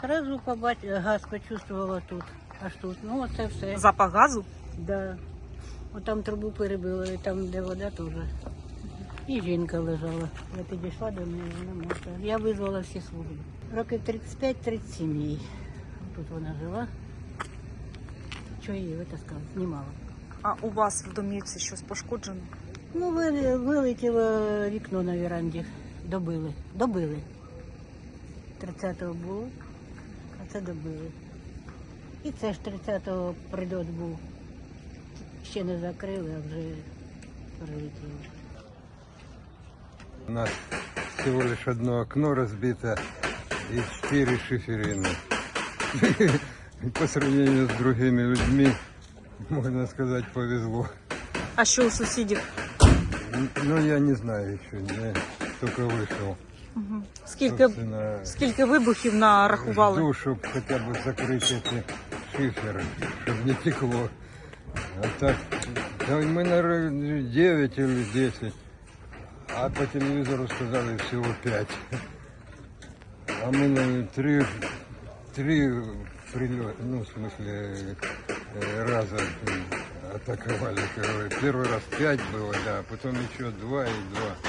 Сразу побач... газ почувствувала тут, аж тут. Ну, оце все. Запах газу? Да. От там трубу перебило, і там, де вода теж. І жінка лежала. Я підійшла до неї, вона мертва. Я визвала всі служби. Років 35-37 їй. Тут вона жила. Що її витаскала? Знімала. А у вас в домівці щось пошкоджено? Ну, вилетіло вікно на веранді. Добили. Добили. 30-го було, а це добили. І це ж 30-го прильот був. Ще не закрили, а вже прилетіло. У нас всего лишь одно окно разбито и четыре шиферины. По сравнению с другими людьми, можно сказать, повезло. А що у сусідів? Ну, я не знаю еще, я только вышел. Угу. Скільки, Собственно, скільки вибухів нарахували? жду, чтобы хотя бы закрыть эти шиферы, чтобы не текло. А так, да мы, наверное, 9 или 10. А по телевизору сказали всего 5. А мы на три, три прилета, ну, в смысле, э, раза м, атаковали. Первый раз 5 было, да, потом еще 2 и 2.